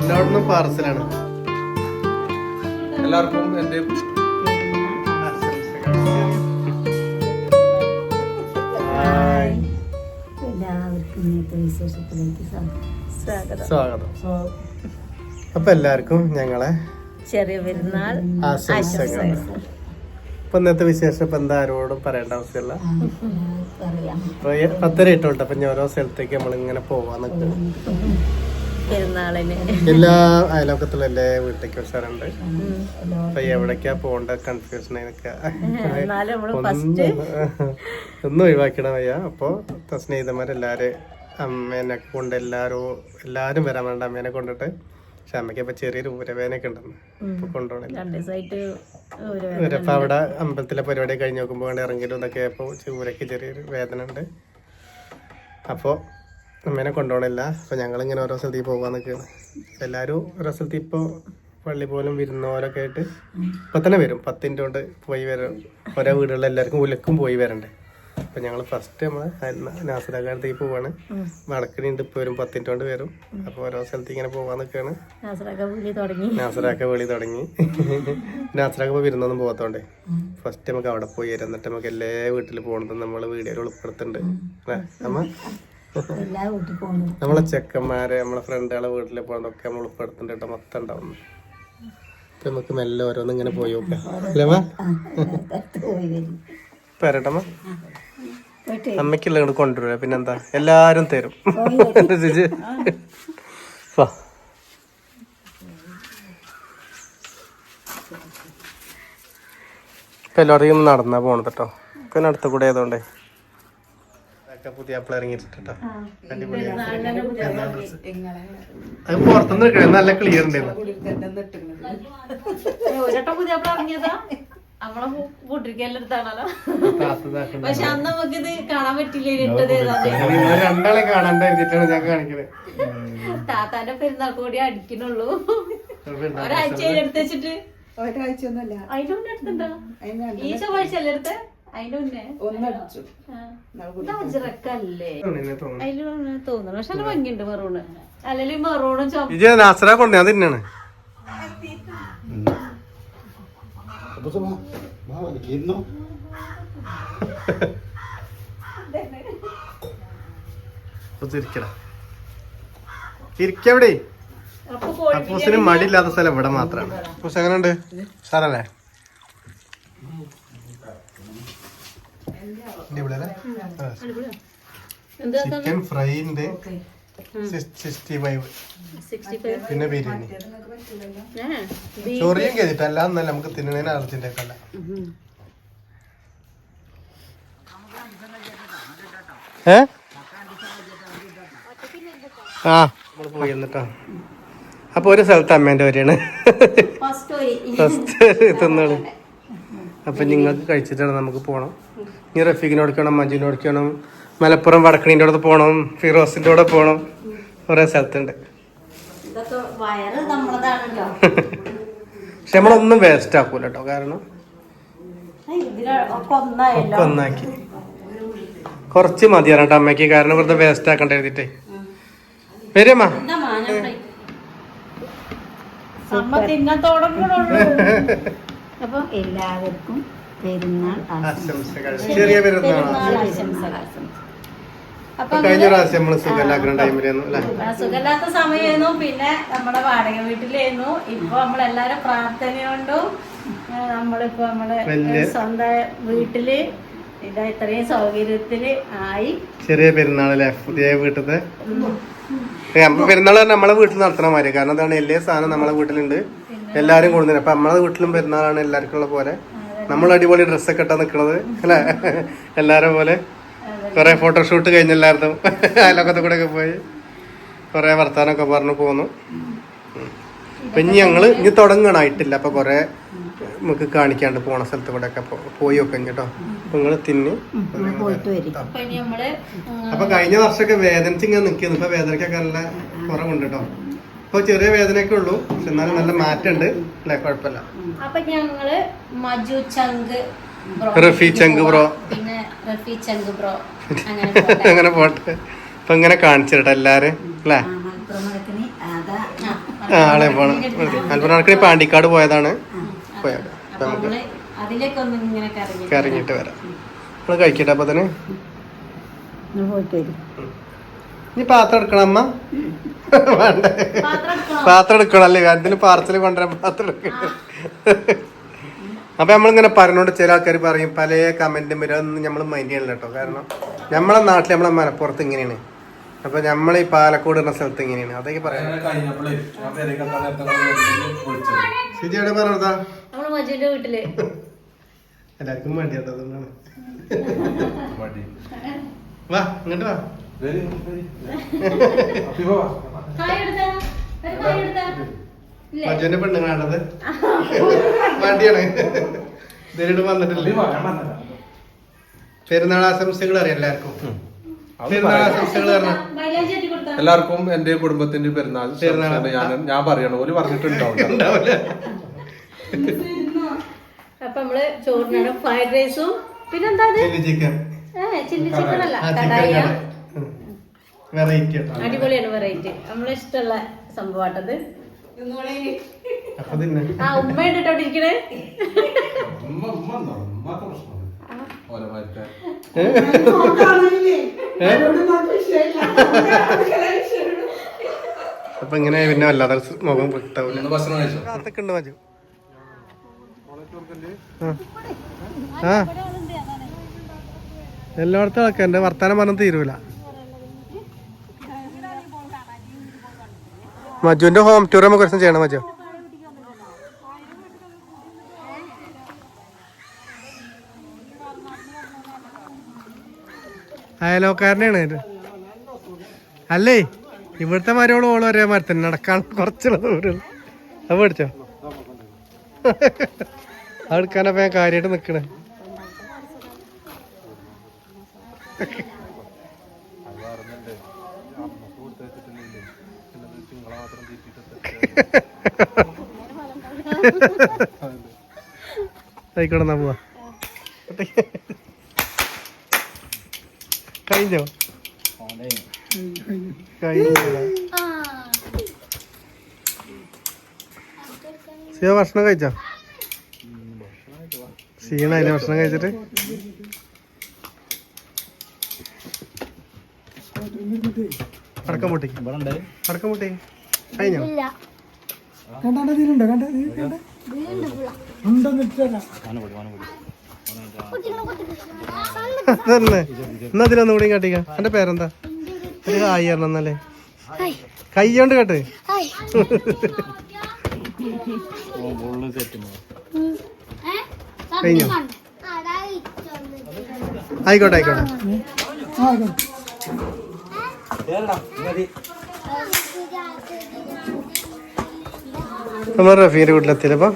എല്ലായിടത്തും പാർസലാണ്. എല്ലാവർക്കും എന്റെ എല്ലാവർക്കും ഇന്നത്തെ വിശേഷത്തിലേക്ക് സ്വാഗതം. സ്വാഗതം. അപ്പൊ എല്ലാവർക്കും ഞങ്ങളെ ചെറിയ പെരുന്നാൾ ആശംസകൾ. ഇപ്പൊ ഇന്നത്തെ വിശേഷം ഇപ്പൊ എന്താ ആരോടും പറയേണ്ട ആവശ്യമില്ല. പത്തര ഇട്ടോട്ടെ അപ്പൊ ഞാൻ ഓരോ സ്ഥലത്തേക്ക് നമ്മൾ ഇങ്ങനെ പോവാൻ പെരുന്നാളിന്. എല്ലാ അയലോക്കത്തിലും എന്റെ വീട്ടിലേക്ക് വെച്ചാറുണ്ട് അപ്പൊ എവിടേക്കാ പോണ്ട കൺഫ്യൂഷൻ ഒന്നും ഒഴിവാക്കണം വയ്യ. അപ്പൊ സ്നേഹിതന്മാരെല്ലാരും അമ്മേനെ കൊണ്ട് എല്ലാരും എല്ലാരും വരാൻ വേണ്ട അമ്മേനെ കൊണ്ടിട്ട്. പക്ഷെ അമ്മയ്ക്ക് ഇപ്പൊ ചെറിയൊരു ഊരവേനൊക്കെ ഉണ്ടെന്ന്. ഇപ്പൊ കൊണ്ടുപോകണില്ല. ദിവസമായിട്ട് അവിടെ അമ്പലത്തിലെ പരിപാടി കഴിഞ്ഞ് നോക്കുമ്പോൾ ഇറങ്ങിയിട്ടും ഇതൊക്കെ ചെറിയൊരു വേദന ഉണ്ട് അപ്പോൾ അമ്മേനെ കൊണ്ടുപോകണില്ല അപ്പോൾ ഞങ്ങളിങ്ങനെ ഓരോ സ്ഥലത്തേക്ക് പോകാൻ നിൽക്കുകയാണ് എല്ലാവരും ഓരോ സ്ഥലത്ത് ഇപ്പോൾ പള്ളി പോലും വിരുന്നോരൊക്കെ ആയിട്ട് ഇപ്പം തന്നെ വരും. പത്തിന്റെ കൊണ്ട് പോയി വരും. ഓരോ വീടുകളിൽ എല്ലാവർക്കും ഉലക്കും പോയി വരണ്ടേ. അപ്പം ഞങ്ങൾ ഫസ്റ്റ് നമ്മൾ നാസറാകാലത്തേക്ക് പോവാണ്. വടക്കണിണ്ട് ഇപ്പോൾ വരും. പത്തിന്റെ കൊണ്ട് വരും. അപ്പോൾ ഓരോ സ്ഥലത്ത് ഇങ്ങനെ പോകാൻ നിൽക്കുകയാണ് നാസറൊക്കെ വിളി തുടങ്ങി. നാസറാക്ക വിളി തുടങ്ങി. നാസറാക്ക ഇപ്പോൾ വിരുന്നൊന്നും പോകാത്തോണ്ടേ ഫസ്റ്റ് നമുക്ക് അവിടെ പോയി വരാം. എന്നിട്ട് നമുക്ക് എല്ലാ വീട്ടിൽ പോകണത് നമ്മൾ വീഡിയോയിൽ ഉൾപ്പെടുത്തുന്നുണ്ട് അല്ലേ? അമ്മ? എല്ലാ വീട്ടിൽ പോകുന്നു നമ്മളെ ചെക്കന്മാരെ നമ്മളെ ഫ്രണ്ടുകളെ വീട്ടിൽ പോകുന്നതൊക്കെ നമ്മൾ ഉൾപ്പെടുത്തേണ്ട മൊത്തം ഉണ്ടാവുന്നു. നമുക്ക് മെല്ലെ ഓരോന്നും ഇങ്ങനെ പോയി പേരട്ടമ്മ അമ്മയ്ക്കുള്ള ഇങ്ങോട്ട് കൊണ്ടുവരുക പിന്നെന്താ? എല്ലാരും തരും. ഇപ്പൊ എല്ലാവരെയും നടന്നാ പോണത് കേട്ടോ. ഒക്കെ അടുത്ത കൂടെ ആയതുകൊണ്ടേ. പുതിയ ആപ്പിൾ ഇറങ്ങിയിട്ടോ അത് പുറത്തുനിന്ന് നിൽക്കണേ നല്ല ക്ലിയർ ഉണ്ടായിരുന്നു നമ്മളെ പക്ഷെ അന്ന് നമുക്ക് ഇത് കാണാൻ പറ്റില്ല ഇട്ടത് രണ്ടാളെ കാണാണ്ട് എഴുതിയിട്ടാണ് ഞാൻ കാണിക്കണത് താത്താന്റെ പെരുന്നാൾ കൂടി അടിക്കണുള്ളൂ. ഒരാഴ്ച എടുത്ത് വെച്ചിട്ട്? ഒരാഴ്ച ഒന്നുമല്ല അതിന്റെ ഈ ചൊവ്വാഴ്ച അല്ലേ എടുത്ത്? തോന്നുന്നു. പക്ഷെ ഭംഗിയുണ്ട് മെറൂണ്. അല്ലെങ്കിൽ മെറൂണും കൊണ്ട് തന്നെയാണ് ഇരിക്കവിടെ അപ്പൂസിന് മടിയില്ലാത്ത സ്ഥലം ഇവിടെ മാത്രമാണ് അപ്പൂസ് എങ്ങനെയുണ്ട്? സാറല്ലേ? ചിക്കൻ ഫ്രൈ ഉണ്ട് സിക്സ്റ്റി ഫൈവ് സിക്സ്റ്റി ഫൈവ് പിന്നെ ബിരിയാണി. ചൊറിയും കേട്ടിട്ട് അല്ലാന്നല്ല നമുക്ക് തിന്നണേന് അർജന്റ് അല്ല ഏ? ആ. നമ്മൾ പോയി എന്നിട്ടോ. അപ്പൊ ഒരു സ്ഥലത്ത് അമ്മേന്റെ വരെയാണ്. ഫസ്റ്റ് തിന്നാണ്. അപ്പൊ നിങ്ങൾക്ക് കഴിച്ചിട്ടാണ് നമുക്ക് പോണം. ഇനി റഫീഖിനെ ഓടിക്കണം മഞ്ജുവിനെ ഓടിക്കണം മലപ്പുറം വടക്കണീന്റെ അടുത്ത് പോണം ഫിറോസിന്റെ കൂടെ പോണം. കുറേ സ്ഥലത്തുണ്ട്. പക്ഷെ നമ്മളൊന്നും വേസ്റ്റ് ആക്കൂല കേട്ടോ കാരണം ഒക്കെ ഒന്നാക്കി. കുറച്ച് മതിയാണ് കേട്ടോ അമ്മയ്ക്ക് കാരണം വെറുതെ വേസ്റ്റ് ആക്കണ്ട എഴുതിട്ടേ വരമ്മ എന്താ മാനം അമ്മ തിന്നാൻ തുടങ്ങണുള്ളൂ അപ്പൊ എല്ലാവർക്കും പെരുന്നാൾ ആശംസകൾ. ചെറിയ ആശംസകൾ. അപ്പൊ കഴിഞ്ഞ പ്രാവശ്യം നമ്മൾ സുഖലാക്കുന്ന ടൈമിലായിരുന്നു അല്ലേ? സുഖമില്ലാത്ത സമയമായിരുന്നു പിന്നെ നമ്മുടെ വാടക വീട്ടിലായിരുന്നു. ഇപ്പൊ നമ്മളെല്ലാരും പ്രാർത്ഥന കൊണ്ടും നമ്മളിപ്പോ നമ്മളെ സ്വന്തം വീട്ടിൽ ഇതാ ഇത്രയും സൗകര്യത്തിൽ ആയി. ചെറിയ പെരുന്നാളല്ലേ പുതിയ വീട്ടിലത്തെ? പെരുന്നാൾ നമ്മളെ വീട്ടിൽ നടത്തണ മാതിരി. കാരണം എന്താണ് എല്ലാ സാധനം നമ്മളെ വീട്ടിലുണ്ട്. എല്ലാരും കൊണ്ടു അപ്പൊ നമ്മളെ വീട്ടിലും പെരുന്നാളാണ് എല്ലാവർക്കും ഉള്ള പോലെ. നമ്മൾ അടിപൊളി ഡ്രസ്സൊക്കെ ഇട്ടാ നിക്കണത് അല്ലെ? എല്ലാരെ പോലെ. കുറെ ഫോട്ടോഷൂട്ട് കഴിഞ്ഞ എല്ലായിടത്തും അയലൊക്കത്തെ കൂടെ ഒക്കെ പോയി കുറെ വർത്താനൊക്കെ പറഞ്ഞു പോന്നു. അപ്പൊ ഇനി ഞങ്ങൾ ഇനി തുടങ്ങണായിട്ടില്ല. അപ്പൊ കുറെ നമുക്ക് കാണിക്കാണ്ട് പോണ സ്ഥലത്ത് കൂടെ ഒക്കെ പോയി ഒക്കെ കേട്ടോ അപ്പൊ നിങ്ങൾ തിന്ന്. അപ്പൊ ഇനി നമ്മൾ ഉം, കഴിഞ്ഞ വർഷമൊക്കെ വേദനിച്ച് ഇങ്ങനെ നിൽക്കുന്നു ഇപ്പൊ വേദനക്കൊക്കെ നല്ല കുറവുണ്ട് കേട്ടോ ഇപ്പൊ ചെറിയ വേദനയൊക്കെ ഉള്ളൂ പക്ഷെ എന്നാലും നല്ല മാറ്റമുണ്ട് അല്ലെ കുഴപ്പമില്ല അപ്പൊ ഞങ്ങൾ Maju chunk bro Rafi chunk bro പിന്നെ റഫി ചങ്ക് ബ്രോ അങ്ങനെ പോട്ടെ. അങ്ങനെ പോട്ടെ അപ്പൊ ഇങ്ങനെ കാണിച്ചു കേട്ടോ എല്ലാരും അല്ലേ അതാ ആ, ആളെ പോണം അല്പനാൾക്ക് പാണ്ടിക്കാട് പോയതാണ് പോയത് അപ്പൊ നമ്മൾ അതിലേക്കൊന്ന് ഇങ്ങനെ കറങ്ങി കറങ്ങിയിട്ട് വരാം നമ്മൾ കഴിക്കട്ടെ അപ്പൊ തന്നെ പോയിട്ടേരും ഇനി പാത്രം എടുക്കണം അമ്മ. വേണ്ട. പാത്രം എടുക്കണോ? അല്ലേ? കാര്യത്തിന് പാർസൽ കൊണ്ടുവരാൻ പാത്രം എടുക്കണം. അപ്പൊ നമ്മളിങ്ങനെ പറഞ്ഞോണ്ട് ചില ആൾക്കാർ പറയും പല കമന്റും വരും അതൊന്നും നമ്മൾ മൈൻഡ് ചെയ്യണില്ല കേട്ടോ കാരണം നമ്മളെ നാട്ടിൽ നമ്മളെ മലപ്പുറത്ത് ഇങ്ങനെയാണ്. അപ്പൊ നമ്മൾ ഈ പാലക്കോട് എന്ന സ്ഥലത്ത് ഇങ്ങനെയാണ്. അതൊക്കെ പറയാം. പറഞ്ഞതാ വീട്ടിൽ. എല്ലാവർക്കും വേണ്ടി കേട്ടോ അതുകൊണ്ടാണ് വാ ഇങ്ങോട്ട് വാ. വരി വരി. അപ്പൊ വാ എടുത്താ? ഒരു കായ എടുത്താ? ഇല്ലേ? മജുവിന്റെ പെണ്ണുങ്ങളാണത്. വണ്ടിയാണ്. ഇതിലിട്ട് വന്നിട്ടില്ല. പെരുന്നാൾ ആശംസകൾ അറിയാം എല്ലാവർക്കും. പെരുന്നാൾ. ആശംസകൾ എല്ലാവർക്കും എന്റെ കുടുംബത്തിന്റെ പെരുന്നാൾ പെരുന്നാൾ. ഞാൻ ഞാൻ പറയണ പോലെ പറഞ്ഞിട്ടുണ്ടാവില്ല. അപ്പൊ നമ്മൾ ചോറിനാണ്. ഫ്രൈഡ് റൈസും. പിന്നെന്താ ചില്ലി ചിക്കൻ. ചില്ലി ചിക്കൻ അല്ല കടായ. വെറൈറ്റി കേട്ടോ അടിപൊളിയാണ് വെറൈറ്റി നമ്മളെ ഇഷ്ടമുള്ള സംഭവമാട്ടത് അപ്പൊ തിന്നെ. ആ ഉമ്മ ഇട്ടിട്ടോണ്ടിരിക്കണേ. അപ്പൊ ഇങ്ങനെ പിന്നെ വല്ലാതെ മുഖം കിട്ടാവില്ല മജു. എല്ലായിടത്തും ആൾക്കാരുടെ വർത്താനം പറഞ്ഞു തീരൂല. മജുവിന്റെ ഹോം ടൂർ നമുക്ക് ഒരു ചെയ്യണം മജു. അയലോക്കാരനാണ് അല്ലേ? ഇവിടുത്തെ മരോളും ഓളും ഒരേ മരത്തിന് നടക്കാൻ കുറച്ചുള്ള ദൂരം. അത് പഠിച്ചോ അതെടുക്കാനപ്പ ഞാൻ കാര്യമായിട്ട് നിക്കണേ. ആയിക്കോട്ടെ എന്നാ പോവാ. കഴിഞ്ഞോ? സിയോ ഭക്ഷണം കഴിച്ചോ? ക്ഷീണായില്ലേ ഭക്ഷണം കഴിച്ചിട്ട്? അടക്കം പൊട്ടി. അടക്കം പൊട്ടി. കഴിഞ്ഞോ? തന്നെ എന്നാ അതിലൊന്നും കൂടി കാട്ടിക്ക. എന്റെ പേരെന്താ? ഒരു ഹായ് പറഞ്ഞ എന്നല്ലേ കയ്യോണ്ട് കേട്ട്. കഴിഞ്ഞോ? ആയിക്കോട്ടെ ആയിക്കോട്ടെ. നമ്മൾ റഫീന്റെ വീട്ടിലെത്തിയപ്പോൾ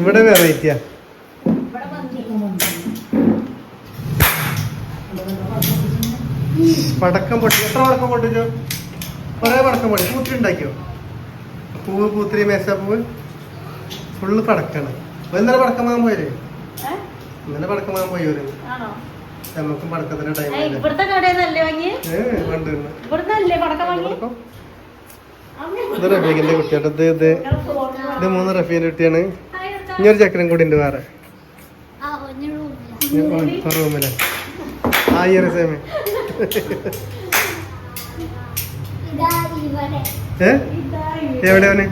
ഇവിടെ വെറൈറ്റിയാ പടക്കം പൊട്ടി. എത്ര പടക്കം പൊട്ടിച്ചോ കൊറേ പടക്കം പൊട്ടി. പൂത്തിരി ഉണ്ടാക്കിയോ? പൂവ് പൂത്തിരി മേശ പൂവ് ഫുള്ള് പടക്കാണ് ഇന്നലെ പടക്കം വാങ്ങാൻ പോയല്ലേ? ഇന്നലെ പടക്കം വാങ്ങാൻ ആണോ? നമുക്കും പടക്കത്തിന്റെ ടൈം ഇവിടുത്തെ കടയിൽ നല്ലേ വാങ്ങി ഇവിടുത്തെ അല്ലേ പടക്കം വാങ്ങി ഇത് റഫീഖിന്റെ കുട്ടിയാണ് ഇത് ഇത് ഇത് മൂന്ന് റഫീഖിന്റെ കുട്ടിയാണ്. ഇനി ഒരു ചക്രം കൂടി ഉണ്ട് വേറെ. റൂമിലെ. ആ ഈ ഒരു സേമേ ഏ? എവിടെ അവന്?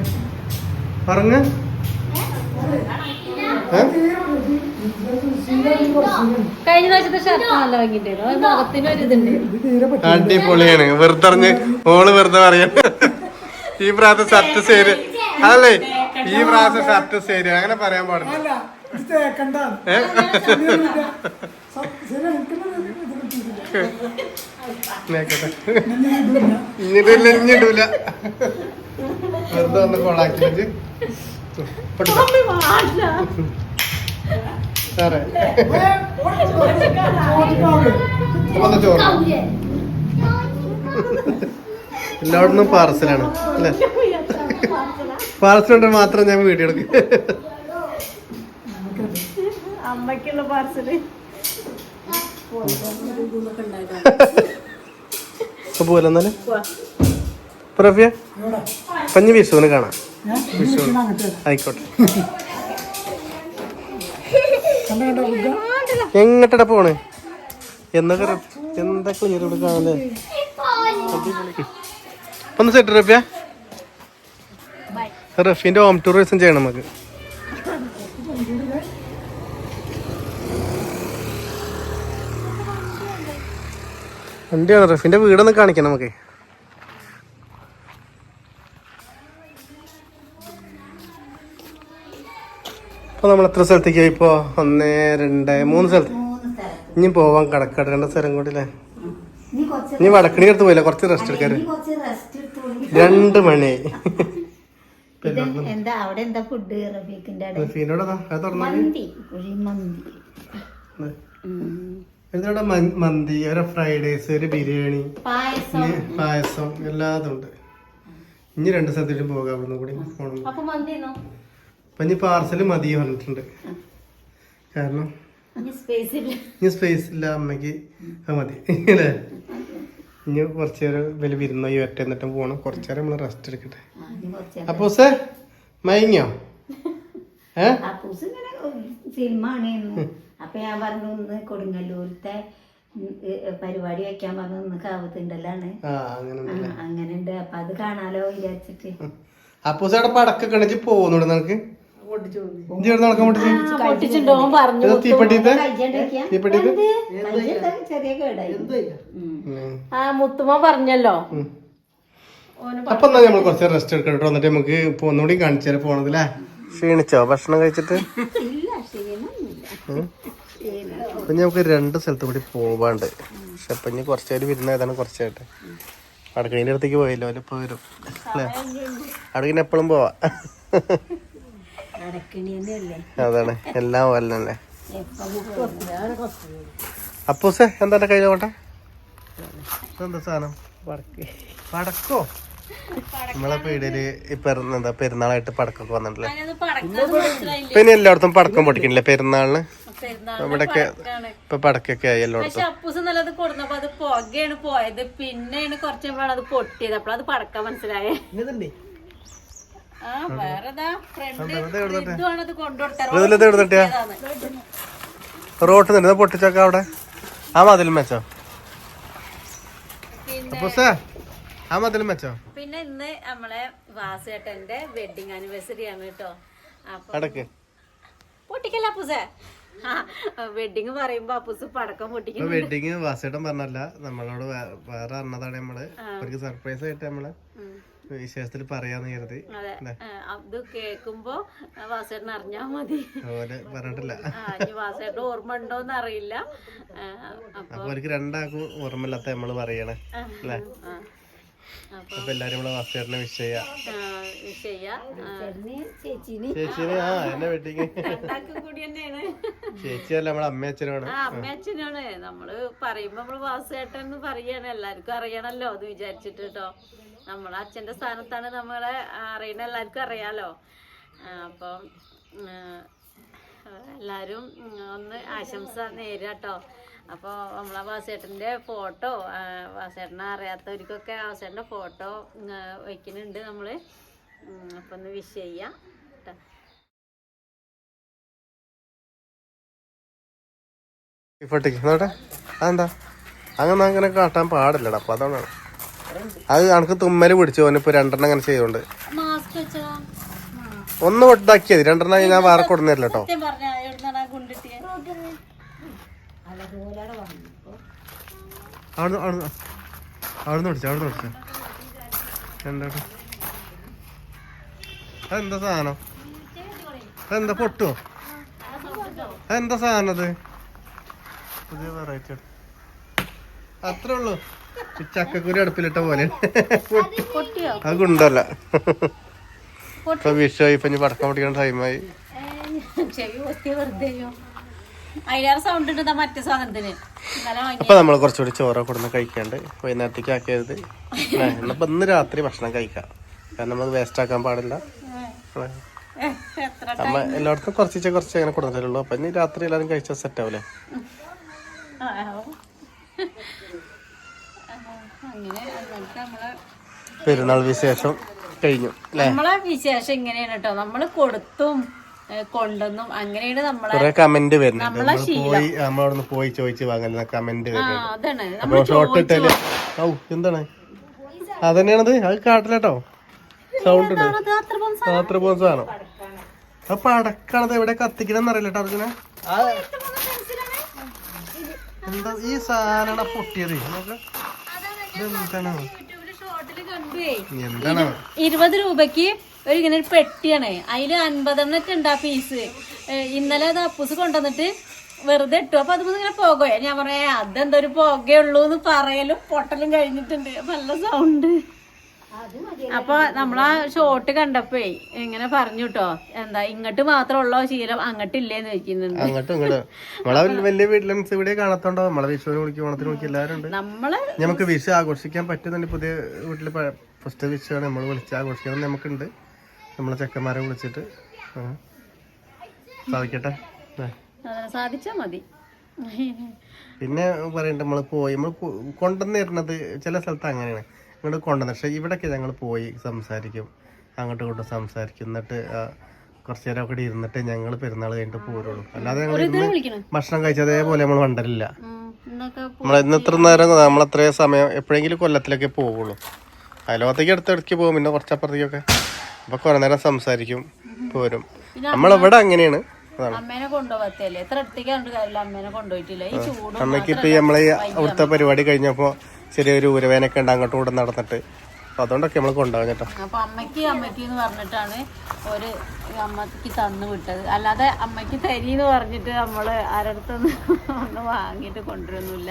പറഞ്ഞ കഴിഞ്ഞ പ്രാവശ്യത്തെ ഷർട്ട് നല്ല അടിപൊളിയാണ്. വെറുതെ ഓൾ വെറുതെ പറയാ. ഈ പ്രാവശ്യം ഷർട്ട് ശരി അതല്ലേ? ഈ പ്രാവശ്യം ഷർട്ട് ശരി അങ്ങനെ പറയാൻ പാടില്ല. ഇഞ്ഞിടൂല വെറുതെ ഒന്ന് കോളാക്കി പൊട്ടിച്ചോ. സാറേ. ചോറ്. എല്ലായിടത്തും പാർസലാണ് അല്ലേ? പാർസൽ ഉണ്ടെങ്കിൽ മാത്രം ഞാൻ വീഡിയോ എടുക്കും. അമ്മയ്ക്കുള്ള പാർസൽ. പോലെ എന്നാൽ? പഞ്ഞ് വിഷുവിന് കാണാം. വിഷു ആയിക്കോട്ടെ. കണ്ട പോണേ? എന്നൊക്കെ എങ്ങട്ടടാ എന്തൊക്കെ ഇവിടെ കാണാല്ലേ. ഒന്ന് സെറ്റ് റഫ്യ. റഫീന്റെ ഹോം ടൂറിസം ചെയ്യണം നമുക്ക്. വണ്ടിയാണ് റഫീന്റെ വീടൊന്ന് കാണിക്കാം നമുക്ക്. ഇപ്പൊ നമ്മൾ എത്ര സ്ഥലത്തേക്ക് ഇപ്പോ? ഒന്ന് രണ്ട് മൂന്ന് സ്ഥലത്ത്? ഇനി പോവാൻ കടക്കാട് രണ്ട് സ്ഥലം കൂടി അല്ലേ? ഇനി വടക്കണി അടുത്ത് പോയില്ല? കുറച്ച് റെസ്റ്റ് എടുത്തോളി രണ്ട് മണി. എന്താ അവിടെ ഫുഡ് മന്തി ഒരു ഫ്രൈഡ് റൈസ് ഒരു ബിരിയാണി പായസം. പായസം എല്ലാതും ഉണ്ട്. ഇനി രണ്ട് സ്ഥലത്തേക്ക് പോകാം അവിടുന്ന് കൂടി പോകണം അപ്പൊ ഇനി പാർസൽ മതി പറഞ്ഞിട്ടുണ്ട്. കാരണം ഇനി സ്പേസ് ഇല്ല. അമ്മയ്ക്ക് അത് മതി. അല്ലേ? ഇനി കുറച്ച് നേരം വലിയ വിരുന്നോ ഒറ്റ എന്നിട്ടും പോകണം കുറച്ച് നേരം നമ്മൾ റെസ്റ്റ് എടുക്കട്ടെ. അപ്പൊ സേ മയങ്ങിയോ? ഏ? അപ്പൂസ് ഇങ്ങനെ സിനിമ അപ്പൊ ഞാൻ പറഞ്ഞു ഇന്ന് കൊടുങ്ങല്ലൂരത്തെ പരിപാടി വെക്കാൻ പറഞ്ഞു ഇന്ന് കാവത്തുണ്ടല്ലാണ് അങ്ങനെ ഉണ്ട് അപ്പൊ അത് കാണാലോ വിചാരിച്ചിട്ട്. അപ്പൊ പടക്കൊക്കെ പോകുന്നുണ്ട് നിനക്ക്? നടക്കാൻ പറഞ്ഞു ഇത് തീപ്പെട്ടിത്തെ? തീപ്പെട്ടിത്തെ? ചെറിയ കേടായി. ആ മുത്തുമ്മ പറഞ്ഞല്ലോ. അപ്പൊ എന്നാ നമ്മൾ കുറച്ച് റെസ്റ്റ് എടുക്കട്ടോ എന്നിട്ട് നമുക്ക് ഒന്നുകൂടി കാണിച്ചാൽ പോണതല്ലേ ക്ഷീണിച്ചോ? ഭക്ഷണം കഴിച്ചിട്ട്. അപ്പൊ നമുക്ക് രണ്ട് സ്ഥലത്ത് കൂടി പോവാണ്ട്. പക്ഷെ അപ്പൊ ഇനി കുറച്ച് പേര് വരുന്ന ഏതാണ് കുറച്ചായിട്ട് അടക്കണീന്റെ അടുത്തേക്ക് പോയല്ലോ? അവരിപ്പോ വരും. അല്ലേ? അടക്കിന് എപ്പോഴും പോവാ. അതാണ് എല്ലാം വല്ലല്ലേ അപ്പൂസേ എന്താ കയ്യിൽ നോട്ടെ എന്താ സാധനം? പടക്കോ നമ്മളെ പീടിയിൽ ഇപ്പൊന്താ പെരുന്നാളായിട്ട് പടക്കൊക്കെ വന്നിട്ടില്ലേ? പിന്നെ എല്ലായിടത്തും പടക്കം പൊട്ടിക്കണില്ലേ? പെരുന്നാളിന്? ഇവിടൊക്കെ. ഇപ്പൊ പടക്കൊക്കെ ആയി എല്ലായിടത്തും. അപ്പൂസ് നല്ലത് കൊടുന്നപ്പോ അത് പുകയാണ് പോയത്. പിന്നെയാണ് കുറച്ച് അത് പൊട്ടിയത്. അത് പടക്കാൻ മനസ്സിലായേ. റോട്ട് തന്നെ പൊട്ടിച്ചൊക്കെ അവിടെ. ആ മതിൽ വെച്ചോ. ആ മതിൽ വെച്ചോ. പിന്നെ ഇന്ന് നമ്മളെ വാസേട്ടന്റെ വെഡിങ് ആനിവേഴ്സറി ആണ് കേട്ടോ. അടക്ക്. പൊട്ടിക്കല്ല അപ്പൂസേ? വെഡിങ് പറയുമ്പോ അപ്പുസ് പടക്കം പൊട്ടിക്കും വെഡിങ് വാസേട്ടൻ പറഞ്ഞല്ല നമ്മളോട് വേറെ അറിഞ്ഞതാണ് നമ്മൾ. അവർക്ക് സർപ്രൈസ് ആയിട്ട് നമ്മൾ വിശേഷത്തിൽ പറയാന്ന് കരുതി. അതെ. കേക്കുമ്പോ വാസേട്ടൻ അറിഞ്ഞാ മതി. പറഞ്ഞിട്ടില്ല. വാസേട്ടൻ ഓർമ്മ ഉണ്ടോന്ന് അറിയില്ല. അപ്പൊ എനിക്ക് അവർക്ക് രണ്ടാൾക്കും ഓർമ്മയില്ലാത്ത നമ്മൾ പറയണേ. അല്ലേ അപ്പൊ എല്ലാരും നമ്മളെ വാസേട്ടനെ വിഷ് ചെയ്യാ. ആ, ചെയ്യാ. ആ, ചേച്ചീന് ചേച്ചിനെ. ആ എന്നെ വെട്ടിക്ക്. നമ്മളെ പറയുമ്പോ നമ്മൾ വാസേട്ടൻ എന്ന് പറയാണ്. എല്ലാവർക്കും അറിയണല്ലോ അത് വിചാരിച്ചിട്ട് കേട്ടോ നമ്മളെ അച്ഛന്റെ സ്ഥാനത്താണ് നമ്മളെ അറിയുന്ന എല്ലാവർക്കും അറിയാലോ. അപ്പം ആ, എല്ലാരും ഒന്ന് ആശംസ നേരാട്ടോ അപ്പോൾ നമ്മളെ വാസേട്ടന്റെ ഫോട്ടോ വാസേട്ടനെ അറിയാത്തവർക്കൊക്കെ വാസേട്ടന്റെ ഫോട്ടോ വയ്ക്കുന്നുണ്ട് നമ്മൾ അപ്പം ഒന്ന് വിഷ് ചെയ്യാം. ട്ടോ. ഇപ്പോട്ടേക്ക് അതെന്താ? അങ്ങനെ അങ്ങനെ കാട്ടാൻ പാടില്ലടാ. അപ്പൊ അതാണ്. അത് കണക്ക് തുമ്മൽ പിടിച്ചു. ഓനിപ്പോ രണ്ടെണ്ണം അങ്ങനെ ചെയ്തോണ്ട്. ഒന്ന് ഇതാക്കിയത് രണ്ടെണ്ണം ഞാൻ വേറെ കൊടുന്നില്ല കേട്ടോ. അവിടുന്ന് അവിടുന്ന്. അവിടുന്ന് പിടിച്ചു അവിടുന്ന് പിടിച്ചു. എന്താ അതെന്താ സാധനം? അതെന്താ പൊട്ടുവോ അതെന്താ സാധനം അത്? പുതിയ വെറൈറ്റി അത്രേ ഉള്ളൂ. ചക്കക്കുരി അടുപ്പിലിട്ട പോലെ. അത് കൊണ്ടല്ല ഇപ്പൊ വിഷു ഇപ്പൊ പടക്കം പൊട്ടിക്കുന്ന ടൈമായി അപ്പൊ നമ്മൾ കുറച്ചുകൂടി ചോറ് കൊടുന്ന് കഴിക്കാണ്ട് വൈകുന്നേരത്തേക്ക് ആക്കരുത് എന്നപ്പോ ഇന്ന് രാത്രി ഭക്ഷണം കഴിക്കാം. കാരണം നമ്മൾ വേസ്റ്റ് ആക്കാൻ പാടില്ല. നമ്മ എല്ലായിടത്തും കുറച്ച് കുറച്ച് അങ്ങനെ കൊടുത്തിട്ടുള്ളൂ അപ്പൊ ഇനി രാത്രി എല്ലാവരും കഴിച്ചാൽ സെറ്റ് ആവൂലേ? അങ്ങനെ നമ്മളെ പെരുന്നാൾ വിശേഷം കഴിഞ്ഞു നമ്മളെ വിശേഷം ഇങ്ങനെയാണ് കേട്ടോ. നമ്മൾ കൊടുത്തും കൊണ്ടെന്നും അങ്ങനെയാണ് നമ്മളെ കുറെ കമന്റ് വരുന്നുണ്ട്. നമ്മൾ പോയി നമ്മളവിടുന്ന് പോയി ചോദിച്ച് വാങ്ങുന്ന കമന്റ് ഷോർട്ട് ഇട്ടല്ലേ ഔ എന്താണ്? അതന്നെയാണത്? അത് കാട്ടിലോ സൗണ്ട് ഉണ്ട്. അത് അത്ര പോകുന്ന സാധനം. അപ്പൊ അടക്കണത് എവിടെ കത്തിക്കണം അറിയില്ലട്ടോ അർജുന. എന്താ ഈ സാധനം പൊട്ടിയത്? നോക്ക് ഇരുപത് രൂപക്ക് ഒരു ഇങ്ങനെ ഒരു പെട്ടിയാണ്. അതിൽ അൻപതെണ്ണറ്റ് ഉണ്ട് ആ പീസ് ഇന്നലെ അത് അപ്പൂസ് കൊണ്ടുവന്നിട്ട് വെറുതെ ഇട്ടു. അപ്പൊ അത് ഇങ്ങനെ പോകുക ഞാൻ പറയാ അതെന്തൊരു പുകയുള്ളൂ എന്ന് പറയലും പൊട്ടലും കഴിഞ്ഞിട്ടുണ്ട്. നല്ല സൗണ്ട് അപ്പൊ നമ്മളാ ഷോട്ട് കണ്ടപ്പോ ഇങ്ങനെ പറഞ്ഞു കേട്ടോ എന്താ ഇങ്ങോട്ട് മാത്രമുള്ള ശീലം? അങ്ങോട്ടില്ലേന്ന് ചോദിക്കുന്നുണ്ട്. അങ്ങോട്ടും ഇങ്ങോട്ടും. നമ്മളെ വലിയ- വീട്ടിലും ഇവിടെ കാണത്തോണ്ടോ? നമ്മളെ വിഷുവിന് വിളിക്കും ഓണത്തിന് വിളിക്കും എല്ലാവരും ഉണ്ട്. നമ്മൾ നമുക്ക് വിഷു ആഘോഷിക്കാൻ പറ്റുന്നുണ്ട്. പുതിയ വീട്ടിൽ ഫസ്റ്റ് വിഷുവാണ് നമ്മൾ വിളിച്ച് ആഘോഷിക്കണം നമുക്കുണ്ട്. നമ്മളെ ചെക്കന്മാരെ വിളിച്ചിട്ട്. സാധിക്കട്ടെ? സാധിച്ചാ മതി. പിന്നെ പറയണ്ട നമ്മൾ പോയി. നമ്മൾ കൊണ്ടുവന്നിരുന്നത് ചില സ്ഥലത്ത് അങ്ങനെയാണ്. ഇങ്ങോട്ട് കൊണ്ടുവന്നു. പക്ഷേ ഇവിടെയൊക്കെ ഞങ്ങൾ പോയി സംസാരിക്കും. അങ്ങോട്ടും ഇങ്ങോട്ടും സംസാരിക്കും. എന്നിട്ട് കുറച്ചു നേരം ഒക്കെ ഇരുന്നിട്ട് ഞങ്ങൾ പെരുന്നാൾ കഴിഞ്ഞിട്ട് പോരുള്ളൂ. അല്ലാതെ ഞങ്ങൾ ഇന്ന് ഭക്ഷണം കഴിച്ച അതേപോലെ നമ്മൾ വണ്ടരില്ല നമ്മൾ ഇന്ന് ഇത്ര നേരം നമ്മൾ അത്രയും സമയം എപ്പോഴെങ്കിലും കൊല്ലത്തിലൊക്കെ പോവുള്ളൂ. അയലോകത്തേക്ക് അടുത്തിടയ്ക്ക് പോകും? പിന്നെ കുറച്ചപ്പുറത്തേക്കൊക്കെ. അപ്പൊ കുറെ നേരം സംസാരിക്കും പോരും. നമ്മളിവിടെ അങ്ങനെയാണ്. അമ്മേനെ അമ്മേനെ കൊണ്ടുപോകത്തല്ലേ എത്ര അടുത്തേക്ക് കണ്ടു കാര്യമില്ല. അമ്മേനെ കൊണ്ടുപോയിട്ടില്ല. ഈ ചൂടും അമ്മയ്ക്ക് ഇപ്പൊ നമ്മളെ അവിടുത്തെ പരിപാടി കഴിഞ്ഞപ്പോ ചെറിയൊരു ഉരവേനൊക്കെ ഉണ്ട് അങ്ങോട്ടും കൂടെ നടന്നിട്ട്. അപ്പൊ അതുകൊണ്ടൊക്കെ നമ്മൾ കൊണ്ടുപോകും കേട്ടോ. അപ്പൊ അമ്മയ്ക്ക് അമ്മയ്ക്ക് എന്ന് പറഞ്ഞിട്ടാണ് ഒരു അമ്മയ്ക്ക് തന്നു വിട്ടത്. അല്ലാതെ അമ്മയ്ക്ക് തരീന്ന് പറഞ്ഞിട്ട് നമ്മൾ ആരടുത്തൊന്നും ഒന്നും വാങ്ങിയിട്ട് കൊണ്ടുവരൊന്നുമില്ല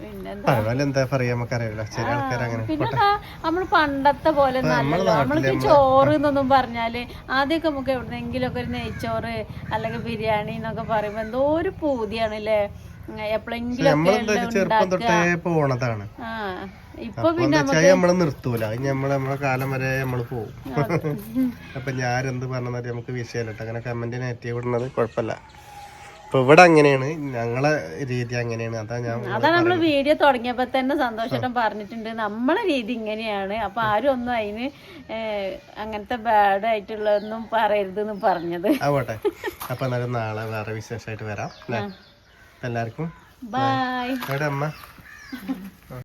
പിന്നെന്താ? എന്താ പറയാ നമുക്കറിയില്ല ചില ആൾക്കാർ അങ്ങനെ പിന്നെന്താ നമ്മൾ പണ്ടത്തെ പോലെ നമ്മൾക്ക് ചോറ് എന്നൊന്നും പറഞ്ഞാൽ ആദ്യമൊക്കെ നമുക്ക് എവിടെന്നെങ്കിലും ഒക്കെ ഒരു നെയ്ച്ചോറ് അല്ലെങ്കിൽ ബിരിയാണി എന്നൊക്കെ പറയുമ്പോ എന്തോ ഒരു പൂതിയാണല്ലേ? പോണതാണ്. ഇപ്പൊ നമ്മൾ നിർത്തൂല. നമ്മൾ നമ്മളെ കാലം വരെ നമ്മൾ പോകും അപ്പൊ ഞാൻ എന്ത് പറഞ്ഞാൽ നമുക്ക് വിഷയമല്ല അങ്ങനെ കമന്റ് നെഗറ്റീവ് ഇടുന്നത് കുഴപ്പമില്ല. ഇപ്പൊ ഇവിടെ അങ്ങനെയാണ്. ഞങ്ങളെ രീതി അങ്ങനെയാണ്. അതാ ഞാൻ അതാ നമ്മൾ വീഡിയോ തുടങ്ങിയപ്പോ തന്നെ സന്തോഷം പറഞ്ഞിട്ടുണ്ട്. നമ്മളെ രീതി ഇങ്ങനെയാണ്. അപ്പൊ ആരും ഒന്നും അതിന് അങ്ങനത്തെ ബാഡ് ആയിട്ടുള്ളതൊന്നും പറയരുതെന്ന് പറഞ്ഞത്. ആവട്ടെ. അപ്പൊ എന്നാലും നാളെ വേറെ വിശേഷമായിട്ട് വരാം. എല്ലാവർക്കും. ബൈ അമ്മ?